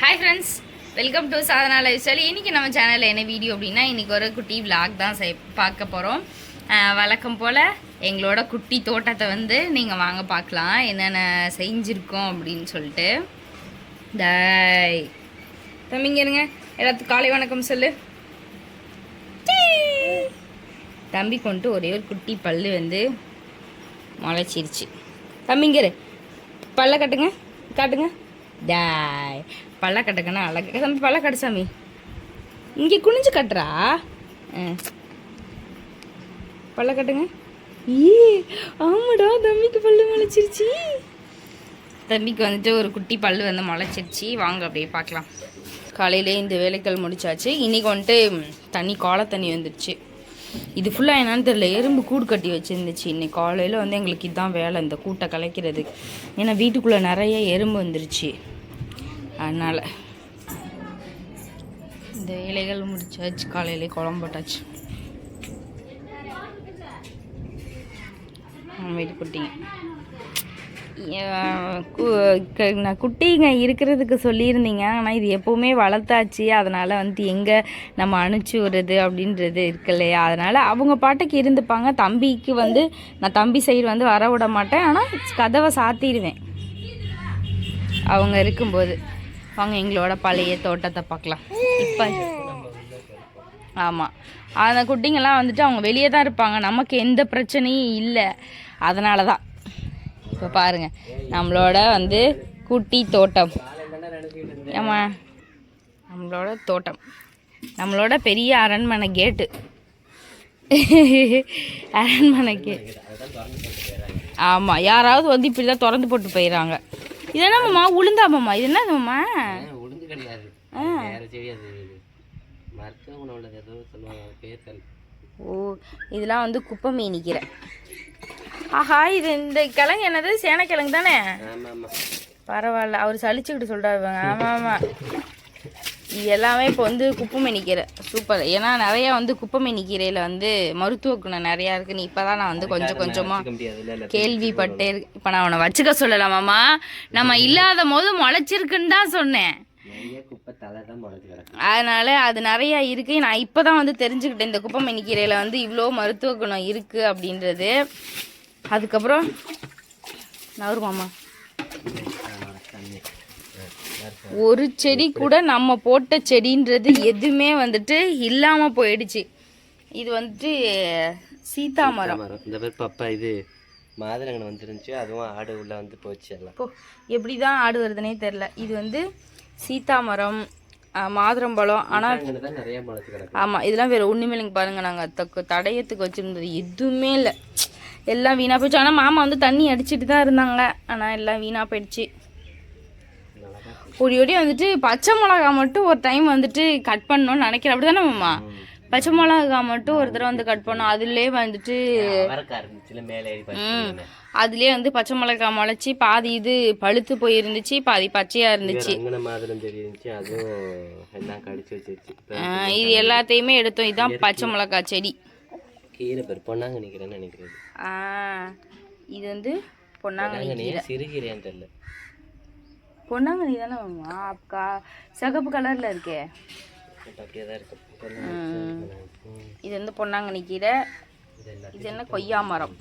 Hi friends welcome to Sadhana lifestyle இன்றைக்கி நம்ம சேனலில் என்ன வீடியோ அப்படின்னா இன்றைக்கி ஒரு குட்டி விளாக் தான் செய் பார்க்க போகிறோம் வழக்கம் போல் எங்களோட குட்டி தோட்டத்தை வந்து நீங்கள் வாங்க பார்க்கலாம். என்னென்ன செஞ்சுருக்கோம் அப்படின்னு சொல்லிட்டு. டாய். தம்பிங்க இருங்க. எல்லாத்துக்கும் காலை வணக்கம் சொல்லு. தம்பி கொண்டு ஒரே ஒரு குட்டி பல்லு வந்து முளைச்சிருச்சு. தம்பிங்க இரு. பல்ல கட்டுங்க. காட்டுங்க. டாய். பல்ல கட்டுங்கன்னா அழகு. தம்பி பல்ல கட்டு சாமி. இங்கே குனிஞ்சு கட்டுறா? ஆ. பல்ல கட்டுங்க. ஈ ஆமாடா தம்பிக்கு பல்லு முளைச்சிருச்சு. தம்பிக்கு வந்துட்டு ஒரு குட்டி பல்லு வந்து முளைச்சிருச்சு. வாங்க அப்படியே பார்க்கலாம். காலையிலே இந்த வேலைகள் முடிச்சாச்சு. இன்னைக்கு வந்துட்டு தண்ணி காலை தண்ணி வந்துடுச்சு இது ஃபுல்லாக என்னன்னு தெரியல. எறும்பு கூடு கட்டி வச்சுருந்துச்சு இன்றைக்கி காலையில் வந்து எங்களுக்கு இதுதான் வேலை இந்த கூட்டை கலைக்கிறது. ஏன்னா வீட்டுக்குள்ளே நிறைய எறும்பு வந்துருச்சு. அதனால் இந்த இலைகள் முடிச்சாச்சு காலையிலே குழம்பு போட்டாச்சு. வீட்டு குட்டிங்க. கு- க- நான் குட்டிங்க இருக்கிறதுக்கு சொல்லியிருந்தீங்க. ஆனால் இது எப்போவுமே வளர்த்தாச்சு. அதனால் வந்து எங்கே நம்ம அனுப்பிச்சி விடுறது அப்படின்றது இருக்கு இல்லையா? அதனால் அவங்க பாட்டுக்கு இருந்துப்பாங்க. தம்பிக்கு வந்து நான் தம்பி சைடு வந்து வர விட மாட்டேன். ஆனால் கதவை சாத்திடுவேன். அவங்க இருக்கும்போது. வாங்க எங்களோட பழைய தோட்டத்தை பார்க்கலாம். இப்போ ஆமாம் அந்த குட்டிங்கெல்லாம் வந்துட்டு அவங்க வெளியே தான் இருப்பாங்க. நமக்கு எந்த பிரச்சனையும் இல்லை. அதனால தான் இப்போ பாருங்கள் நம்மளோட வந்து குட்டி தோட்டம். ஆமாம் நம்மளோட தோட்டம். நம்மளோட பெரிய அரண்மனை கேட்டு. அரண்மனை கேட் ஆமாம் யாராவது வந்து இப்படி தான் திறந்து போட்டு போயிடறாங்க இது என்னம்மா? உளுந்தாமம்மா இது என்னதும்மா உளுந்து கிடையாது. வேற செடி அது மருத்துவ உள்ளது. ஏதோ சொல்லுவாங்க பேர் ஓ இதெல்லாம் வந்து குப்பை மீனிக்கிற ஆஹா இது இந்த கிழங்கு என்னது? சேனக்கிழங்கு தானே? பரவாயில்ல. அவர் சலிச்சுக்கிட்டு சொல்கிறாரு ஆமாம் ஆமாம் இது எல்லாமே இப்போ வந்து குப்பை கீரை சூப்பர் ஏன்னா நிறையா வந்து குப்பை கீரையில் வந்து மருத்துவ குணம் நிறையா இருக்குன்னு இப்போ தான் நான் வந்து கொஞ்சம் கொஞ்சமாக கேள்விப்பட்டே இருக்கு. இப்போ நான் அவனை வச்சுக்க சொல்லலாமாம்மா நம்ம இல்லாத போது முளைச்சிருக்குன்னு தான் சொன்னேன். அதனால அது நிறையா இருக்கு. நான் இப்போ தான் வந்து தெரிஞ்சுக்கிட்டேன் இந்த குப்பை கீரையில் வந்து இவ்வளோ மருத்துவ குணம் இருக்குது அப்படின்றது. அதுக்கப்புறம் நவருமாம்மா ஒரு செடி கூட நம்ம போட்ட செடின்றது எதுவுமே வந்துட்டு இல்லாமல் போயிடுச்சு. இது வந்துட்டு சீதா மரம். இந்த பேர் பப்பா இது மாதுளங்கன்னு வந்துருந்துச்சு அதுவும் ஆடு உள்ள வந்து போச்சு எல்லாம். எப்படி தான் ஆடு வருதுன்னே தெரில இது வந்து சீதா மரம் மாதுளம்பழம் ஆனால் ஆமாம் இதெல்லாம் வேறு ஒன்றுமே இல்லைங்க பாருங்கள் நாங்கள் தக்கு தடயத்துக்கு வச்சுருந்தது எதுவுமே இல்லை. எல்லாம் வீணாக போயிடுச்சு ஆனால் மாமா வந்து தண்ணி அடிச்சிட்டு தான் இருந்தாங்க ஆனால் எல்லாம் வீணாக போயிடுச்சு. ஒடி ஒடி வந்துட்டு பச்சை மிளகா மட்டும் ஒரு டைம் வந்துட்டு கட் பண்ணணும்னு நினைக்கிறேன். அப்படி தானே மாமா பச்சை மிளகா மட்டும் ஒரு தடவை வந்து கட் பண்ணோம் அதுலேயே வந்துட்டு அதுலேயே வந்து பச்சை மிளகா முளைச்சி பாதி இது பழுத்து போயிருந்துச்சு பாதி பச்சையாக இருந்துச்சு. இது எல்லாத்தையுமே எடுத்தோம். இதுதான் பச்சை மிளகா செடி. கீரை பேர் பொன்னாங்க நிக்கிறேன்னு நினைக்கிறது ஆ, இது வந்து பொன்னாங்கண்ணி பொன்னாங்கண்ணி சிறுகீரையான்னு தெரியல. பொன்னாங்கண்ணி தானே மாமா? கா சிகப்பு கலரில் இருக்கே. இது வந்து பொன்னாங்கண்ணி கீரை. இது என்ன கொய்யா மரம்?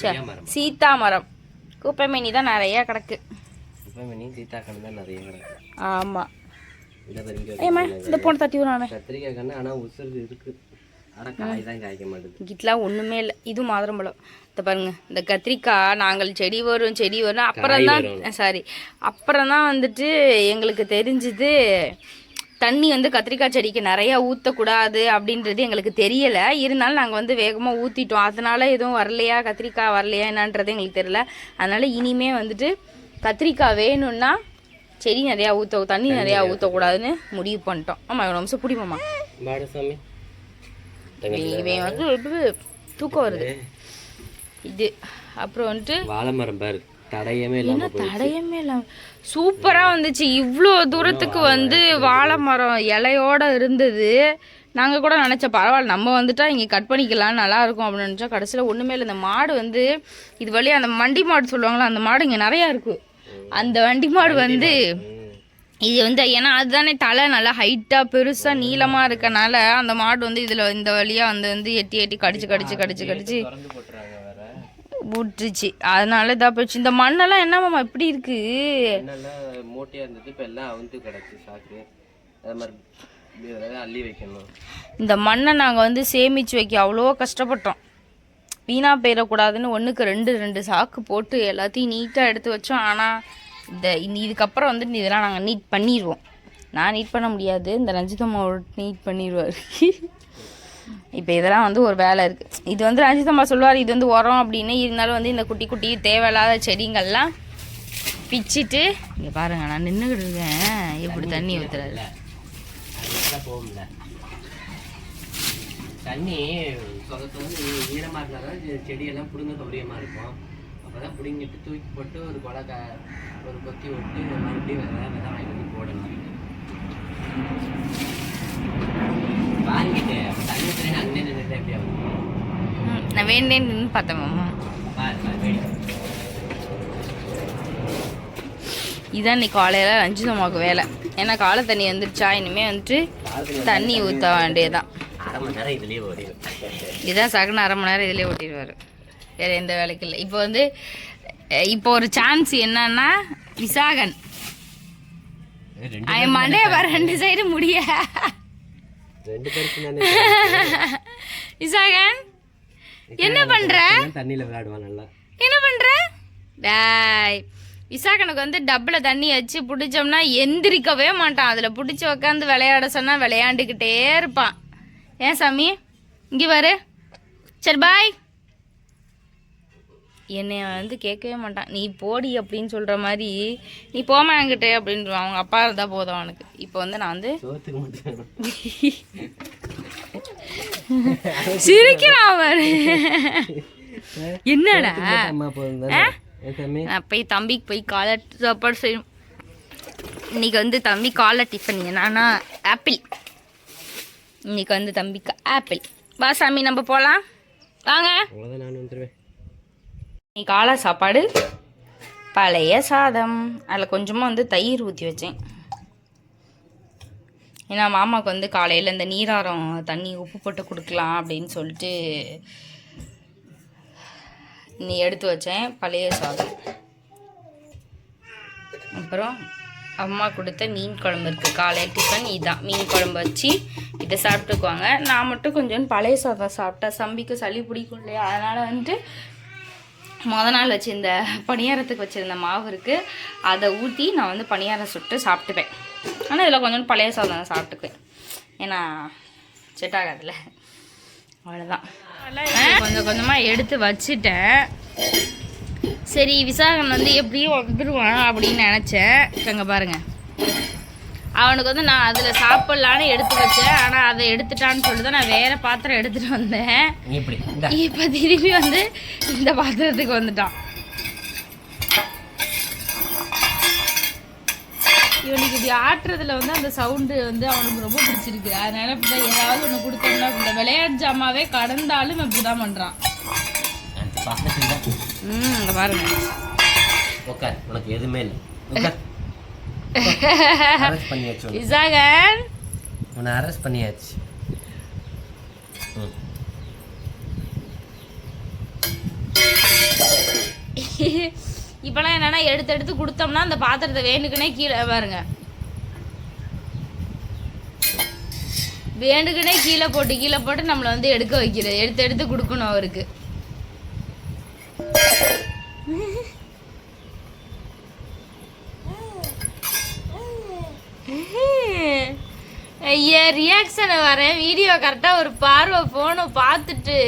சே கொய்யா மரம்? சீதா மரம். குப்பைமேனி தான் நிறைய கிடக்கு. இப்போ மினி சீத்தாக்கண்ணு தான் நிறைய கிடக்கு. ஆமாம் ஏம்மா இந்த பொண்ணு தட்டி விடுறானே. கத்திரிக்காய் கண்ணு ஆனால் உசுறு இருக்கு. இங்கிட்டலாம் ஒன்றுமே இல்லை. இது மாதுளம்பழம் இந்த பாருங்க. இந்த கத்திரிக்காய் நாங்கள் செடி வரும் செடி வரும் அப்புறம் தான் சாரி அப்புறம் தான் வந்துட்டு எங்களுக்கு தெரிஞ்சுது தண்ணி வந்து கத்திரிக்காய் செடிக்கு நிறையா ஊற்றக்கூடாது அப்படின்றது எங்களுக்கு தெரியலை. இருந்தாலும் நாங்கள் வந்து வேகமாக ஊற்றிட்டோம் அதனால எதுவும் வரலையா? கத்திரிக்காய் வரலையா? என்னன்றது எங்களுக்கு தெரியல. அதனால இனிமே வந்துட்டு கத்திரிக்காய் வேணும்னா செடி நிறையா ஊற்ற தண்ணி நிறையா ஊற்றக்கூடாதுன்னு முடிவு பண்ணிட்டோம். ஆமாம் இவ்வளோ நிமிஷம் பிடிமாம்மா இவன் வந்து எப்படி தூக்கம் வருது. இது அப்புறம் வந்துட்டு வாழை மரம் பாரு தடையமே என்ன இல்லாம போய் தடையமே இல்லாம? சூப்பரா வந்துச்சு. இவ்வளோ தூரத்துக்கு வந்து வாழை மரம் இலையோட இருந்தது. நாங்க கூட நினைச்சோம் பரவாயில்ல நம்ம வந்துட்டா இங்க கட் பண்ணிக்கலாம் நல்லா இருக்கும் அப்படின்னு நினைச்சா கடைசியில ஒண்ணுமே இல்லை. இந்த மாடு வந்து இது வழியா அந்த மண்டி மாடு சொல்லுவாங்களா அந்த மாடு இங்க நிறைய இருக்கு. அந்த வண்டி மாடு வந்து. இது வந்து ஏன்னா அதுதானே தலை நல்லா ஹைட்டாக பெருசாக நீளமாக இருக்கனால அந்த மாடு வந்து இதில் இந்த வழியாக வந்து வந்து எட்டி எட்டி கடிச்சு கடிச்சு கடிச்சு கடிச்சு விட்டுருச்சு அதனால இதாக போச்சு. இந்த மண்ணெல்லாம் என்னமாம்மா இப்படி இருக்கு? என்னெல்லாம் மூட்டையா இருந்தது. இப்போ எல்லாம் அவுந்து கிடக்கு சாக்கு. அது மாதிரி அள்ளி வைக்கணும். இந்த மண்ணை நாங்கள் வந்து சேமித்து வைக்க அவ்வளோ கஷ்டப்பட்டோம். வீணாக போயிடக்கூடாதுன்னு ஒன்றுக்கு ரெண்டு ரெண்டு சாக்கு போட்டு எல்லாத்தையும் நீட்டாக எடுத்து வச்சோம். ஆனால் இந்த இந்த இதுக்கப்புறம் வந்து இதெல்லாம் நாங்கள் நீட் பண்ணிடுவோம் நான் நீட் பண்ண முடியாது இந்த ரஞ்சிதம்மா நீட் பண்ணிடுவார் இப்போ இதெல்லாம் வந்து ஒரு வேலை இருக்குது இது வந்து ரஞ்சிதம்மா சொல்லுவார் இது வந்து உரம் அப்படின்னு. இருந்தாலும் வந்து இந்த குட்டி குட்டி தேவையில்லாத செடிங்கள்லாம் பிச்சிட்டு இங்கே பாருங்க நான் நின்றுக்கிட்டு இருக்கேன். எப்படி தண்ணி ஊற்றுறாரு போகும்ல. தண்ணி சொல்ல ஈரமாக இருந்தால் செடியெல்லாம் பிடுங்க சௌரியமாக இருக்கும். அப்போ தான் பிடுங்கிட்டு தூக்கி போட்டு ஒரு கொலை க ஒரு கொத்தி விட்டு மறுபடியும் விதை விதை வாங்கி வந்து போடணும். வாங்கிட்டு அப்போ தண்ணி ஊற்றுறேன்னு அங்கே நின்றுட்டு எப்படி ஆகும் ம், நான் வேண்டேன்னு நின்று பார்த்தேன் மாமா. இதான் இன்னைக்கு காலையில் ரஞ்சிதம்மாவுக்கு வேலை. ஏன்னா காலை தண்ணி வந்துருச்சா? இனிமேல் வந்துட்டு தண்ணி ஊற்ற ஓடிடும் இதான் சகன அரை மணி நேரம் இதிலே ஓட்டிடுவார். வேறு எந்த வேலைக்கு இல்லை. இப்போ வந்து இப்போ ஒரு சான்ஸ் என்னன்னா விசாகன். மண்டே வர ரெண்டு சைடு முடிய. விசாகன் என்ன பண்ற? தண்ணியில் விளையாடுவான் நல்லா. என்ன பண்ற? டாய் விசாகனுக்கு வந்து டப்பில் தண்ணி வச்சு பிடிச்சோம்னா எந்திரிக்கவே மாட்டான். அதில் பிடிச்சி உக்காந்து விளையாட சொன்னால் விளையாண்டுக்கிட்டே இருப்பான். ஏன் சாமி? இங்கே பாரு. சரி பாய் என்னைய வந்து கேட்கவே மாட்டான். நீ போடி அப்படின்னு சொல்கிற மாதிரி நீ போமா என்கிட்ட அப்படின்னு அவங்க அப்பா இருந்தால் போதும் அவனுக்கு. இப்போ வந்து நான் வந்து சிரிக்கிறான் அவன் என்னடா? போய் தம்பிக்கு போய் காலை சாப்பாடு செய்யணும் இன்னைக்கு வந்து தம்பி காலை டிஃபன் என்னன்னா ஆப்பிள் இன்னைக்கு வந்து தம்பிக்கு ஆப்பிள் வா சாமி நம்ம போகலாம் வாங்க. நான் வந்துடுவேன் இன்னைக்கு காலை சாப்பாடு பழைய சாதம். அதில் கொஞ்சமாக வந்து தயிர் ஊற்றி வச்சேன். ஏன்னா மாமாவுக்கு வந்து காலையில் இந்த நீராரம் தண்ணி உப்பு போட்டு கொடுக்கலாம் அப்படின்னு சொல்லிட்டு நீ எடுத்து வச்சேன் பழைய சாதம். அப்புறம் அம்மா கொடுத்த மீன் குழம்பு இருக்குது காலையில் டிஃபன் இதான். மீன் குழம்பு வச்சு இதை சாப்பிட்டுக்குவாங்க. நான் மட்டும் கொஞ்சம் பழைய சாதம் சாப்பிட்டேன். சம்பிக்கு சளி பிடிக்கும் இல்லையா? அதனால் வந்துட்டு முத நாள் வச்சிருந்த பணியாரத்துக்கு வச்சுருந்த மாவு இருக்குது அதை ஊற்றி நான் வந்து பணியாரம் சுட்டு சாப்பிட்டுப்பேன். ஆனால் இதில் கொஞ்சம் பழைய சாதம் சாப்பிட்டுக்குவேன். ஏன்னா செட் ஆகாதுல்ல. அவ்வளோதான் கொஞ்சம் கொஞ்சமாக எடுத்து வச்சுட்டேன். சரி விசாகன் வந்து எப்படியும் வந்துடுவான் அப்படின்னு நினச்சேன். அங்கே பாருங்க. அவனுக்கு வந்து நான் அதில் சாப்பிட்லான்னு எடுத்து வச்சேன். ஆனால் அதை எடுத்துட்டான்னு சொல்லிட்டு தான் நான் வேறு பாத்திரம் எடுத்துகிட்டு வந்தேன். இப்படி இப்போ திருப்பி வந்து இந்த பாத்திரத்துக்கு வந்துட்டான். இவனுக்கு இப்படி ஆட்டுறதுல வந்து அந்த சவுண்டு வந்து அவனுக்கு ரொம்ப பிடிச்சிருக்கு. அதனால இப்படி ஏதாவது ஒன்று கொடுத்தோம்னா இந்த விளையாட்டு ஜாமாவே கடந்தாலும் இப்படிதான் பண்றான். பக்கத்துல ம் பாருங்க. உட்கார் உனக்கு எதுவுமே இல்லை. உட்கார் அரெஸ்ட் பண்ணியாச்சு. விசாகன் உன்னை அரெஸ்ட் பண்ணியாச்சு. இப்போலாம் என்னன்னா எடுத்து எடுத்து கொடுத்தோம்னா அந்த பாத்திரத்தை வேண்டுக்குனே கீழே பாருங்க. வேண்டுக்குனே கீழே போட்டு கீழே போட்டு நம்மளை வந்து எடுக்க வைக்கிறது. எடுத்து எடுத்து கொடுக்கணும் அவருக்கு. ஐயா ரியாக்ஷனை வரேன். வீடியோ கரெக்டாக ஒரு பார்வை ஃபோனை பார்த்துட்டு.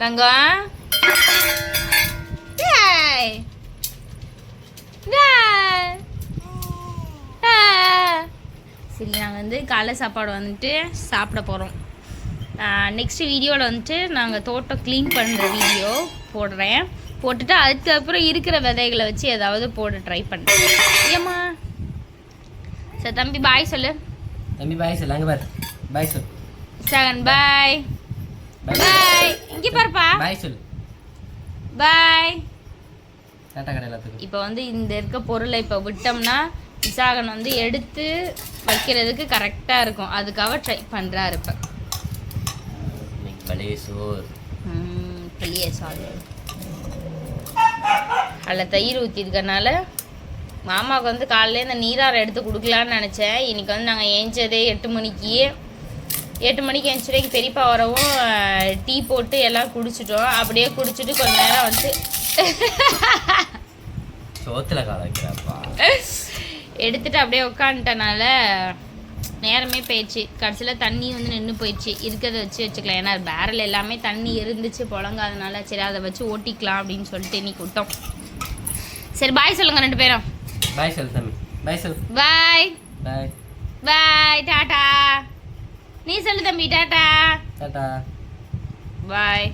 தங்கம். டேய். சரி நாங்கள் வந்து காலை சாப்பாடு வந்துட்டு சாப்பிட போகிறோம் நெக்ஸ்ட் வீடியோவில் வந்துட்டு நாங்கள் தோட்டம் க்ளீன் பண்ணுற வீடியோ போடுறேன். போட்டுட்டு அதுக்கப்புறம் இருக்கிற விதைகளை வச்சு ஏதாவது போட ட்ரை பண்ணுறேன் ஏம்மா? சரி தம்பி பாய் சொல்லு. தம்பி பாய் சொல்லு. அங்கே பாரு. பாய் சொல்லு. செகண்ட் பாய் பாய் இங்கே பாருப்பா. பாய் சொல்லு. பாய் டாட்டா கடை எல்லாத்துக்கும். இப்போ வந்து இந்த இருக்க பொருளை இப்போ விட்டோம்னா விசாகன் வந்து எடுத்து வைக்கிறதுக்கு கரெக்டாக இருக்கும். அதுக்காக ட்ரை பண்ணுறாரு இப்போ. பழைய சோறு. பெரிய சாதம். அதில் தயிர் ஊற்றிருக்கனால மாமாவுக்கு வந்து காலையில இந்த நீராரை எடுத்து கொடுக்கலான்னு நினச்சேன். இன்னைக்கு வந்து நாங்கள் ஏஞ்சதே எட்டு மணிக்கு. எட்டு மணிக்கு ஏஞ்சிடைக்கு பெரியப்பா வரவும் டீ போட்டு எல்லாம் குடிச்சிட்டோம். அப்படியே குடிச்சிட்டு கொஞ்ச நேரம் வந்து சோத்துல கால வைக்கிறாப்பா. எடுத்துட்டு அப்படியே உட்காந்துட்டனால நேரமே போயிடுச்சு. கடைசியில் தண்ணி வந்து நின்று போயிடுச்சு. இருக்கிறத வச்சு வச்சுக்கலாம். ஏன்னா பேரல் எல்லாமே தண்ணி இருந்துச்சு புழங்காதனால. சரி அதை வச்சு ஓட்டிக்கலாம் அப்படின்னு சொல்லிட்டு இன்னைக்கு விட்டோம். சரி பாய் சொல்லுங்க ரெண்டு பேரும். பாய் சொல்லு தம்பி பாய் சொல்லு பாய் பாய் பாய் டாடா நீ சொல்லு தம்பி டாடா டாட்டா பாய்